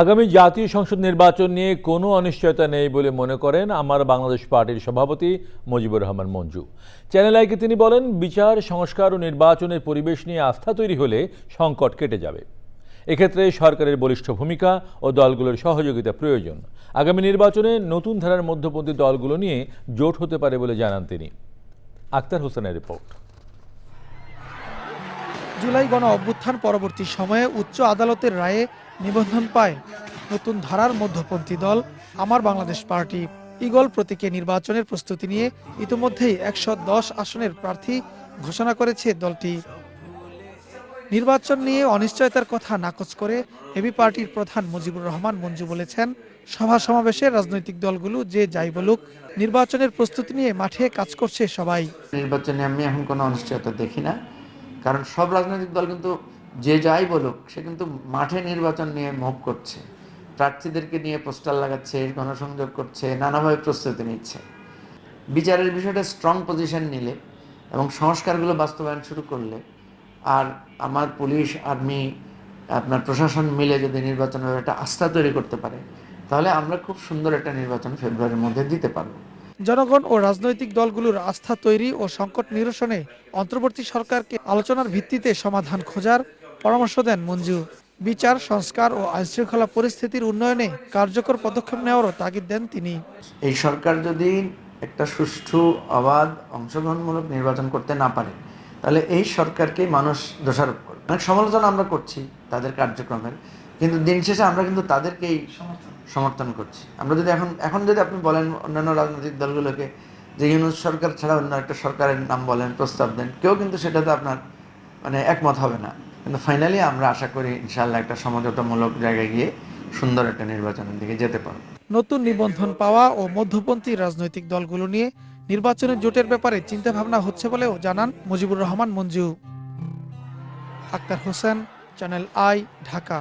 আগামী জাতীয় সংসদ নির্বাচন নিয়ে কোনো অনিশ্চয়তা নেই বলে মনে করেন আমার বাংলাদেশ পার্টির সভাপতি মুজিবুর রহমান মঞ্জু। চ্যানেল আইকে তিনি বলেন, বিচার, সংস্কার ও নির্বাচনের পরিবেশ নিয়ে আস্থা তৈরি হলে সংকট কেটে যাবে। এক্ষেত্রে সরকারের বলিষ্ঠ ভূমিকা ও দলগুলোর সহযোগিতা প্রয়োজন। আগামী নির্বাচনে নতুন ধারার মধ্যপন্থী দলগুলো নিয়ে জোট হতে পারে বলে জানান তিনি। আক্তার হোসেনের রিপোর্ট। জুলাই গণ অভ্যুত্থান পরবর্তী সময়ে উচ্চ আদালতের রায়ে নিবন্ধন পায়। নতুন ধারার মধ্যপন্থী দল আমার বাংলাদেশ পার্টি। ইগল প্রতীকে নির্বাচনের প্রস্তুতি নিয়ে ইতিমধ্যেই একশো দশ আসনের প্রার্থী ঘোষণা করেছে দলটি। নির্বাচন নিয়ে অনিশ্চয়তার কথা নাকচ করে এবি পার্টির প্রধান মুজিবুর রহমান মঞ্জু বলেছেন, সভা সমাবেশে রাজনৈতিক দলগুলো যে যাই বলুক, নির্বাচনের প্রস্তুতি নিয়ে মাঠে কাজ করছে সবাই। নির্বাচনে আমি এখন কোনো অনিশ্চয়তা দেখি না, কারণ সব রাজনৈতিক দল কিন্তু যে যাই বলুক, সে কিন্তু মাঠে নির্বাচন নিয়ে মুভ করছে। প্রার্থীদেরকে নিয়ে পোস্টার লাগাচ্ছে, গণসংযোগ করছে, নানাভাবে প্রস্তুতি নিচ্ছে। বিচারের বিষয়টা স্ট্রং পজিশন নিলে এবং সংস্কারগুলো বাস্তবায়ন শুরু করলে, আর আমার পুলিশ, আর্মি, আপনার প্রশাসন মিলে যদি নির্বাচনের একটা আস্থা তৈরি করতে পারে, তাহলে আমরা খুব সুন্দর একটা নির্বাচন ফেব্রুয়ারির মধ্যে দিতে পারব। জনগণ ও রাজনৈতিক দলগুলোর আস্থা তৈরি ও সংকট নিরসনে অন্তর্বর্তী সরকারকে আলোচনার ভিত্তিতে সমাধান খোঁজার পরামর্শ দেন মঞ্জু। বিচার, সংস্কার ও আইনশৃঙ্খলা পরিস্থিতির উন্নয়নে কার্যকর পদক্ষেপ নেওয়ারও তাগিদ দেন তিনি। এই সরকার যদি একটা সুষ্ঠু, অবাধ, অংশগ্রহণমূলক নির্বাচন করতে না পারে, তাহলে এই সরকারকেই মানুষ দোষারোপ করবে। অনেক সমালোচনা আমরা করছি তাদের কার্যক্রমের, কিন্তু দিন শেষে আমরা কিন্তু তাদেরকেই সমর্থন করছি। আমরা যদি এখন এখন যদি আপনি বলেন অন্যান্য রাজনৈতিক দলগুলোকে যে ইউনুস সরকার ছাড়া অন্য একটা সরকারের নাম বলেন, প্রস্তাব দেন, কেউ কিন্তু সেটাতে আপনার মানে একমত হবে না। কিন্তু ফাইনালি আমরা আশা করি ইনশাল্লাহ একটা সমঝোতামূলক জায়গায় গিয়ে সুন্দর একটা নির্বাচনের দিকে যেতে পারব। নতুন নিবন্ধন পাওয়া ও মধ্যপন্থী রাজনৈতিক দলগুলো নিয়ে নির্বাচনের জোটের ব্যাপারে চিন্তা ভাবনা হচ্ছে বলেও জানান Mujibur Rahman Manju. Akhtar Hossain, channel I, Dhaka.